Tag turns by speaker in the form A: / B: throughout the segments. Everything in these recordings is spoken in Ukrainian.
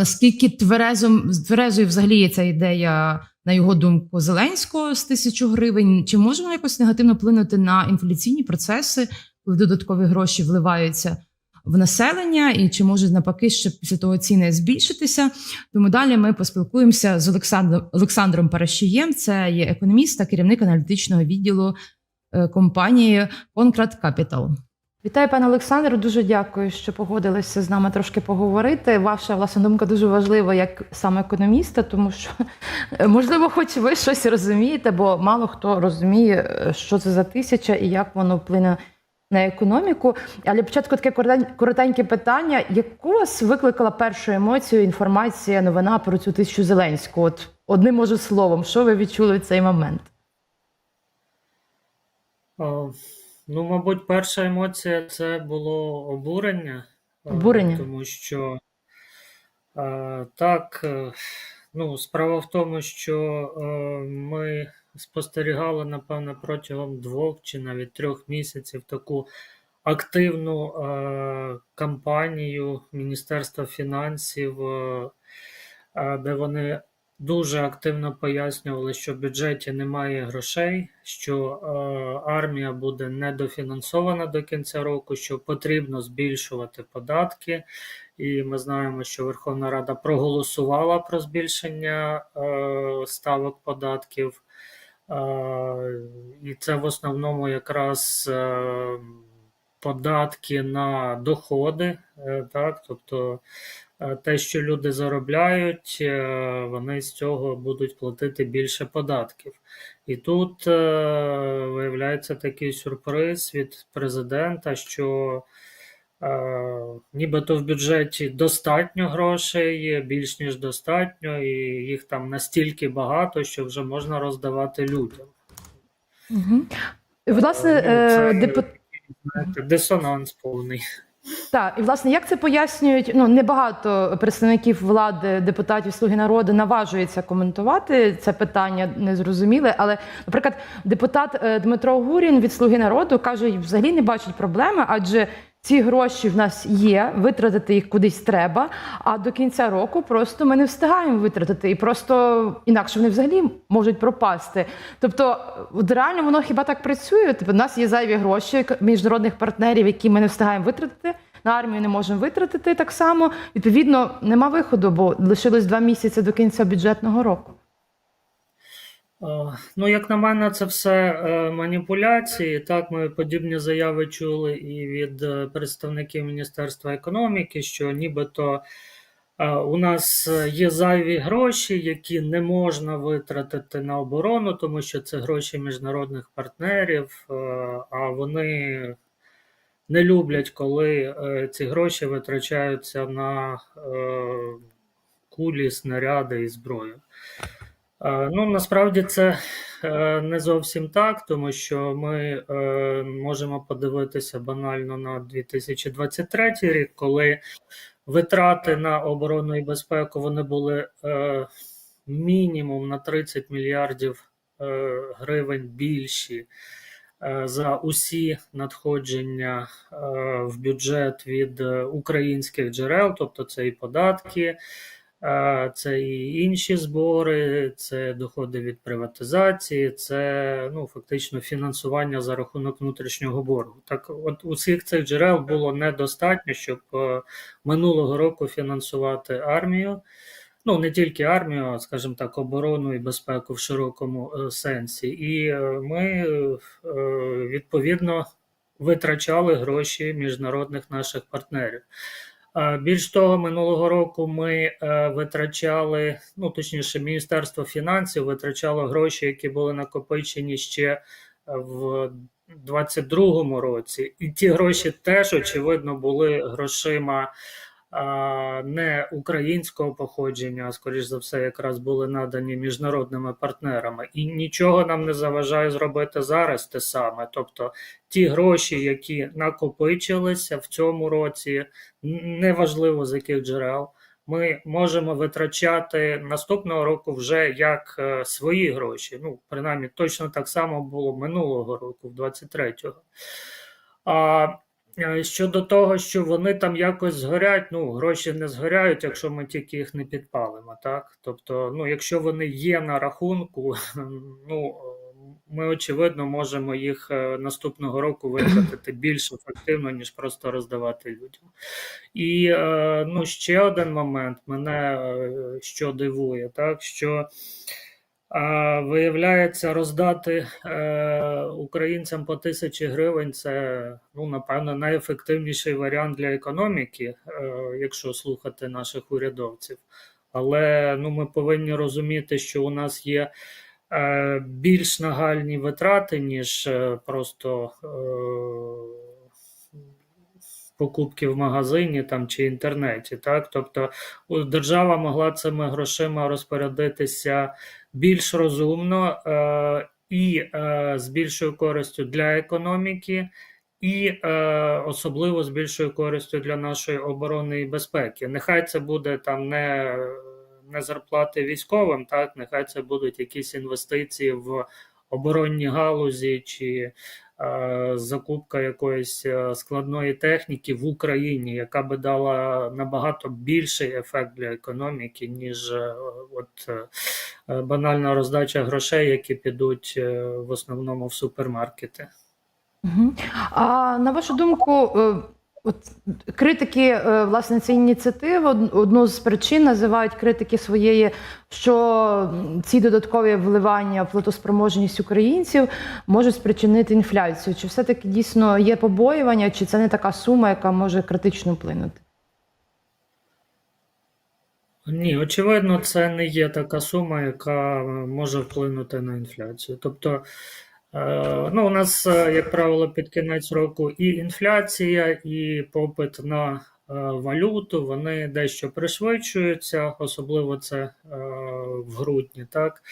A: Наскільки тверезом тверезою взагалі є ця ідея, на його думку, Зеленського з тисячу гривень? Чи може вона якось негативно вплинути на інфляційні процеси, коли додаткові гроші вливаються в населення, і чи може навпаки ще після того ціни збільшитися? Тому далі ми поспілкуємося з Олександром Олександром Парашієм. Це є економіст та керівник аналітичного відділу е, компанії Конкрат Капітал. Вітаю, пане Олександре. Дуже дякую, що погодилися з нами трошки поговорити. Ваша власна думка дуже важлива як саме економіста, тому що можливо, хоч ви щось розумієте, бо мало хто розуміє, е, що це за тисяча і як воно вплине на економіку. Але початку таке коротеньке питання: яку вас викликала першу емоцію інформація, новина про цю тисячу Зеленського? От одним може словом, що ви відчули в цей момент?
B: О, Ну, мабуть, перша емоція це було обурення, е,
A: Обурення?
B: тому що е, так, е, ну, справа в тому, що е, ми спостерігали, напевно, протягом двох чи навіть трьох місяців таку активну е, кампанію Міністерства фінансів, е, е, де вони дуже активно пояснювали, що в бюджеті немає грошей, що е, армія буде недофінансована до кінця року, що потрібно збільшувати податки. І ми знаємо, що Верховна Рада проголосувала про збільшення е, ставок податків. Е, і це в основному якраз е, податки на доходи, е, так, тобто те, що люди заробляють, е, вони з цього будуть платити більше податків. І тут е, виявляється такий сюрприз від президента, що е, нібито в бюджеті достатньо грошей, більш ніж достатньо, і їх там настільки багато, що вже можна роздавати людям.
A: Угу. Власне,
B: Ну, це
A: е, депут...
B: знаєте, дисонанс повний.
A: Так, і власне, як це пояснюють? Ну небагато представників влади, депутатів Слуги народу наважується коментувати це питання незрозуміле. Але, наприклад, депутат е, Дмитро Гурін від Слуги народу каже, взагалі не бачить проблеми, адже ці гроші в нас є, витратити їх кудись треба. А до кінця року просто ми не встигаємо витратити, і просто інакше вони взагалі можуть пропасти. Тобто, реально воно хіба так працює? Тобто, у нас є зайві гроші міжнародних партнерів, які ми не встигаємо витратити. На армію не можемо витратити так само. Відповідно, нема виходу, бо лишилось два місяці до кінця бюджетного року.
B: Е, Ну, як на мене, це все е, маніпуляції. Так, ми подібні заяви чули і від е, представників Міністерства економіки, що нібито у нас є зайві гроші, які не можна витратити на оборону, тому що це гроші міжнародних партнерів, а вони не люблять, коли е, ці гроші витрачаються на е, кулі, снаряди і зброю. Е, Ну, насправді це не зовсім так, тому що ми можемо подивитися банально на 2023 рік, коли витрати на оборону і безпеку вони були мінімум на 30 мільярдів гривень більші за усі надходження е, в бюджет від е, українських джерел, тобто це і податки. Е, Це і інші збори, це доходи від приватизації, це ну, фактично фінансування за рахунок внутрішнього боргу. Так, от усіх цих джерел було недостатньо, щоб е, минулого року фінансувати армію. Ну, не тільки армію, а скажімо так, оборону і безпеку в широкому е, сенсі. І е, ми е, відповідно витрачали гроші міжнародних наших партнерів. Більш того, минулого року ми витрачали, ну точніше, Міністерство фінансів витрачало гроші, які були накопичені ще в 22-му році, і ті гроші теж очевидно були грошима не українського походження, а скоріш за все, якраз були надані міжнародними партнерами. І нічого нам не заважає зробити зараз те саме. Тобто ті гроші, які накопичилися в цьому році, неважливо з яких джерел. Ми можемо витрачати наступного року вже як е, свої гроші. Ну, принаймні, точно так само було минулого року, в 23-го. Е, Щодо того, що вони там якось згорять, ну гроші не згоряють, якщо ми тільки їх не підпалимо, так? Тобто, ну, якщо вони є на рахунку, ну ми очевидно можемо їх е, наступного року витратити більш ефективно, ніж просто роздавати людям. І е, ну, ще один момент мене що дивує, так що. Виявляється, роздати е, українцям по тисячі гривень це, ну, напевно, найефективніший варіант для економіки, е, якщо слухати наших урядовців. Але ну, ми повинні розуміти, що у нас є е, більш нагальні витрати, ніж просто покупки в магазині там, чи інтернеті. Так? Тобто держава могла цими грошима розпорядитися більш розумно е, і е, з більшою користю для економіки, і е, особливо з більшою користю для нашої оборони і безпеки. Нехай це буде там не, не зарплати військовим, так нехай це будуть якісь інвестиції в оборонні галузі чи е, закупка якоїсь е, складної техніки в Україні, яка би дала набагато більший ефект для економіки, ніж е, от банальна роздача грошей, які підуть в основному в супермаркети.
A: А на вашу думку, от критики е, власне цієї ініціативи одну з причин називають критики своєї, що ці додаткові вливання в платоспроможність українців можуть спричинити інфляцію. Чи все-таки дійсно є побоювання, чи це не така сума, яка може критично вплинути?
B: Ні, очевидно, це не є така сума, яка може вплинути на інфляцію. Тобто, е, ну, у нас, е, як правило, під кінець року і інфляція, і попит на е, валюту, вони дещо пришвидшуються, особливо це е, в грудні, так?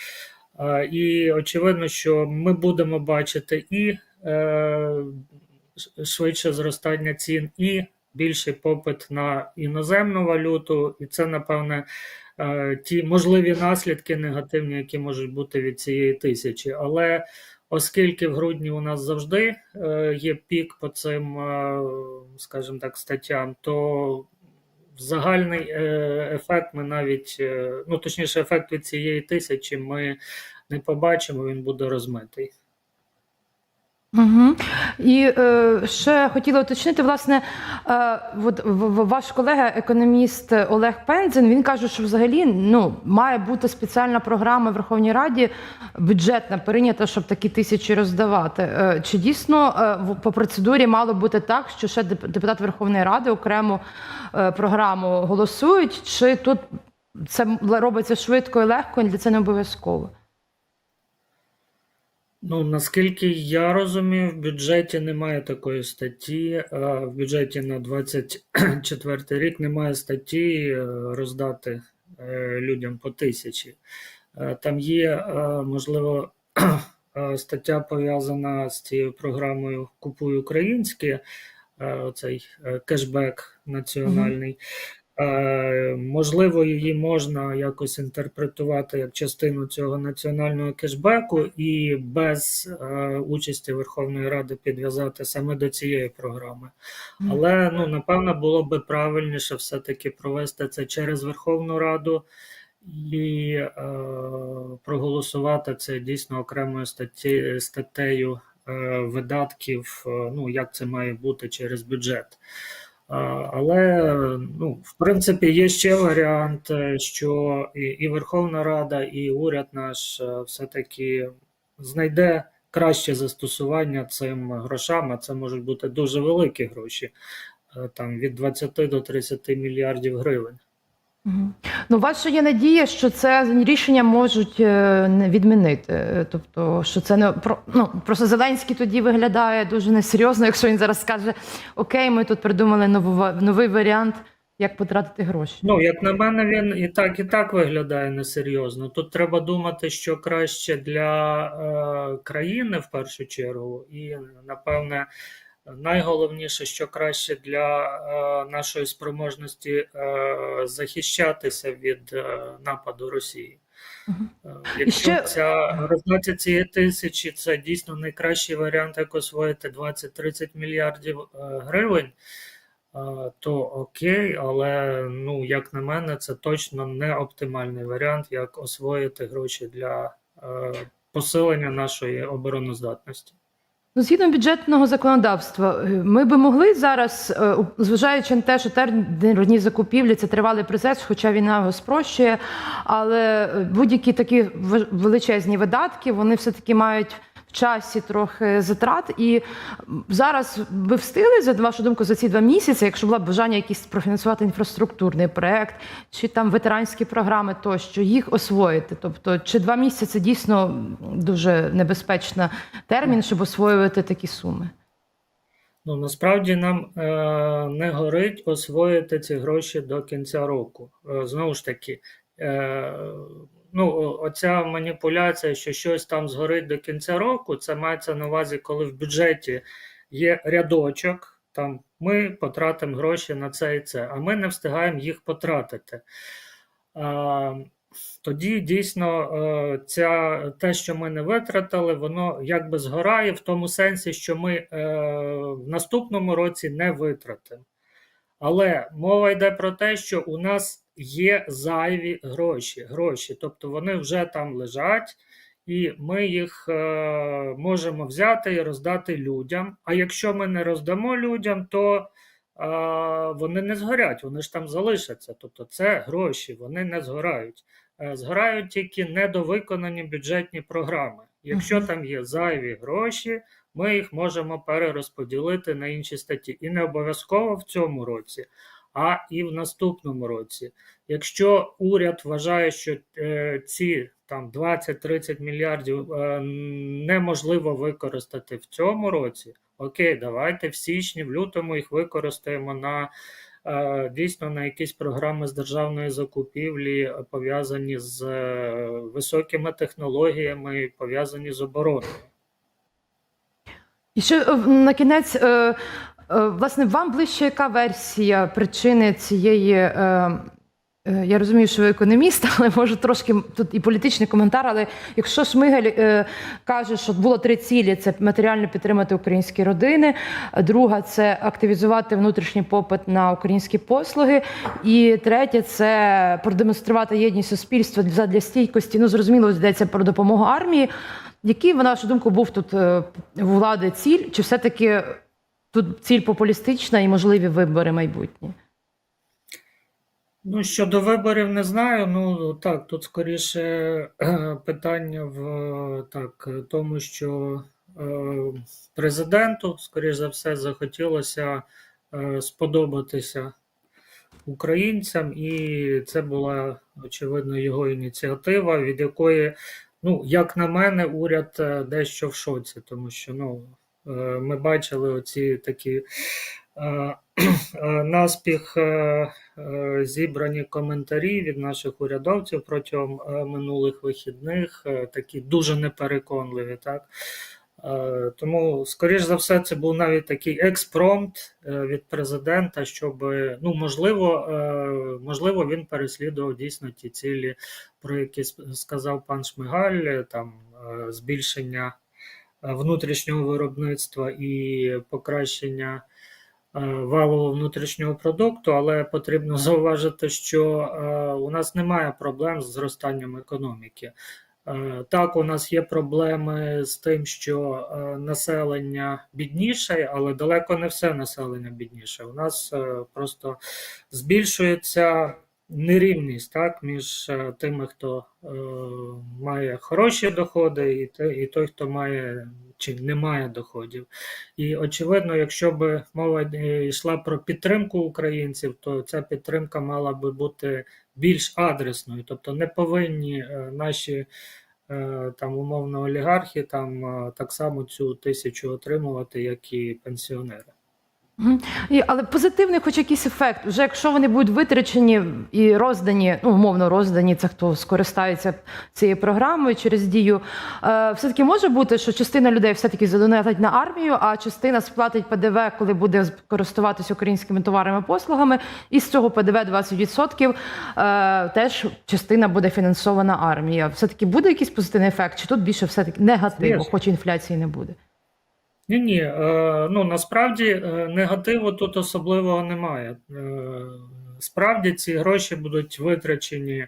B: Е, І очевидно, що ми будемо бачити і е, швидше зростання цін, і більший попит на іноземну валюту, і це, напевне, е, ті можливі наслідки негативні, які можуть бути від цієї тисячі. Але оскільки в грудні у нас завжди е, є пік по цим, е, скажімо так, статтям, то загальний е, ефект ми навіть, ну точніше, ефект від цієї тисячі ми не побачимо, він буде розмитий.
A: Угу. І е, ще хотіла уточнити, власне, е, от, ваш колега, економіст Олег Пензен, він каже, що взагалі ну, має бути спеціальна програма в Верховній Раді бюджетна прийнята, щоб такі тисячі роздавати. Е, чи дійсно е, по процедурі мало бути так, що ще деп- депутат Верховної Ради окрему е, програму голосують, чи тут це робиться швидко і легко, і для це не обов'язково?
B: Ну, наскільки я розумію, в бюджеті немає такої статті. В бюджеті на 24 рік немає статті е, роздати е, людям по тисячі. Е, Там є, можливо, стаття пов'язана з цією програмою Купуй українське, оцей кешбек національний. Е, Можливо, її можна якось інтерпретувати як частину цього національного кешбеку і без е, участі Верховної Ради підв'язати саме до цієї програми. Але ну напевно було би правильніше все-таки провести це через Верховну Раду і е, проголосувати це дійсно окремою статті, статтею е, видатків, е, ну як це має бути через бюджет. Але ну, в принципі є ще варіант, е, що і, і Верховна Рада, і уряд наш е, все-таки знайде краще застосування цим грошам, а це можуть бути дуже великі гроші, е, там від 20 до 30 мільярдів гривень.
A: Ну, ще є надія, що це рішення можуть е, не відмінити. Е, Тобто, що це не про ну просто Зеленський тоді виглядає дуже несерйозно, якщо він зараз скаже: Окей, ми тут придумали нову новий варіант, як потратити гроші.
B: Ну, як на мене, він і так, і так виглядає несерйозно. Тут треба думати, що краще для е, країни в першу чергу, і напевне, найголовніше, що краще для е, нашої спроможності е, захищатися від е, нападу Росії. Е, Якщо
A: ще-
B: ця роздача цієї тисячі це дійсно найкращий варіант, як освоїти 20-30 мільярдів гривень, то окей, але ну, як на мене, це точно не оптимальний варіант, як освоїти гроші для посилення нашої обороноздатності.
A: Ну, згідно бюджетного законодавства, е, ми би могли зараз, е, зважаючи на те, що термін закупівлі це тривалий процес, хоча війна його спрощує, але е, будь-які такі величезні видатки вони все-таки мають в часі трохи затрат. І зараз ви встигли за вашу думку за ці два місяці, якщо було б бажання якісь профінансувати інфраструктурний проект чи там ветеранські програми, тощо їх освоїти. Тобто, чи два місяці дійсно дуже небезпечна термін, щоб освоювати такі суми?
B: Ну, насправді нам е, не горить освоїти ці гроші до кінця року. Е, знову ж таки, е, ну, оця маніпуляція, що щось там згорить до кінця року, це мається на увазі, коли в бюджеті є рядочок, там ми потратимо гроші на це і це, а ми не встигаємо їх потратити. Тоді дійсно е, ця, те, що ми не витратили, воно якби згорає в тому сенсі, що ми е, в наступному році не витратимо. Але мова йде про те, що у нас є зайві гроші, гроші, тобто вони вже там лежать, і ми їх е, можемо взяти і роздати людям. А якщо ми не роздамо людям, то е, вони не згорять, вони ж там залишаться. Тобто це гроші, вони не згорають. Е, Згорають тільки недовиконані бюджетні програми. Якщо там є зайві гроші, ми їх можемо перерозподілити на інші статті. І не обов'язково в цьому році, а і в наступному році. Якщо уряд вважає, що е, ці там 20-30 мільярдів е, неможливо використати в цьому році, окей, давайте в січні, в лютому їх використаємо на е, дійсно на якісь програми з державної закупівлі, пов'язані з високими технологіями, пов'язані з обороною.
A: І ще е, на кінець, е, е, власне, вам ближче яка версія причини цієї. Е, Я розумію, що ви економіст, але може трошки тут і політичний коментар. Але якщо Шмигаль е, каже, що було три цілі: це матеріально підтримати українські родини, друга це активізувати внутрішній попит на українські послуги, і третє це продемонструвати єдність суспільства для стійкості. Ну зрозуміло, йдеться про допомогу армії. Який, на вашу думку, був тут е, у влади ціль? Чи все-таки тут ціль популістична і можливі вибори майбутні?
B: Ну, щодо виборів, не знаю. Ну так, тут скоріше е, питання в е, так, тому, що е, президенту, скоріш за все, захотілося е, сподобатися українцям, і це була очевидно його ініціатива, від якої, ну, як на мене, уряд е, дещо в шоці, тому що ну, е, ми бачили оці такі. Е, е, Наспіх е, зібрані коментарі від наших урядовців протягом минулих вихідних, такі дуже непереконливі. Так? Тому, скоріш за все, це був навіть такий експромт від президента, щоб ну, можливо, можливо, він переслідував дійсно ті цілі, про які сказав пан Шмигаль, там збільшення внутрішнього виробництва і покращення валового внутрішнього продукту, але потрібно зауважити, що е, у нас немає проблем з зростанням економіки. Е, Так, у нас є проблеми з тим, що е, населення бідніше, але далеко не все населення бідніше. У нас е, просто збільшується нерівність так, між е, тими, хто е, має хороші доходи, і той, хто має чи немає доходів. І очевидно, якщо б мова йшла про підтримку українців, то ця підтримка мала би бути більш адресною, тобто не повинні е, наші е, там умовно олігархи там е, так само цю тисячу отримувати, як і пенсіонери.
A: Але позитивний, хоч якийсь ефект. Вже якщо вони будуть витрачені і роздані, ну умовно роздані, це хто скористається цією програмою через дію. Е, все-таки може бути, що частина людей все-таки задонатить на армію, а частина сплатить ПДВ, коли буде користуватися українськими товарами і послугами. І з цього ПДВ 20% е, теж частина буде фінансована армія. Все-таки буде якийсь позитивний ефект, чи тут більше все-таки негативу, хоч інфляції не буде.
B: Ні, ні, е, ну насправді е, негативу тут особливого немає. Е, Справді ці гроші будуть витрачені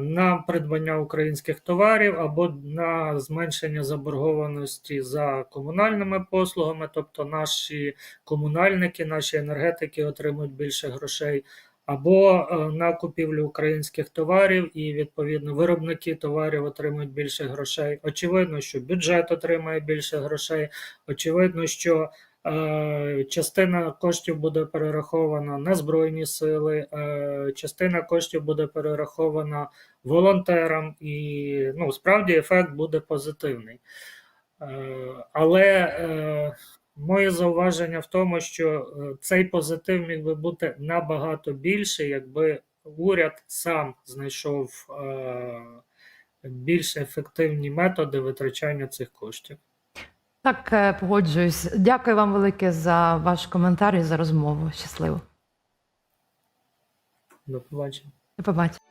B: на придбання українських товарів або на зменшення заборгованості за комунальними послугами, тобто наші комунальники, наші енергетики отримують більше грошей, або е, на купівлю українських товарів, і відповідно виробники товарів отримують більше грошей. Очевидно, що бюджет отримає більше грошей. Очевидно, що е, частина коштів буде перерахована на Збройні сили, е, частина коштів буде перерахована волонтерам, і ну, справді ефект буде позитивний. Але моє зауваження в тому, що е, цей позитив міг би бути набагато більше, якби уряд сам знайшов е, більш ефективні методи витрачання цих коштів.
A: Так, е, погоджуюсь. Дякую вам велике за ваш коментар і за розмову. Щасливо.
B: До побачення.
A: До побачення.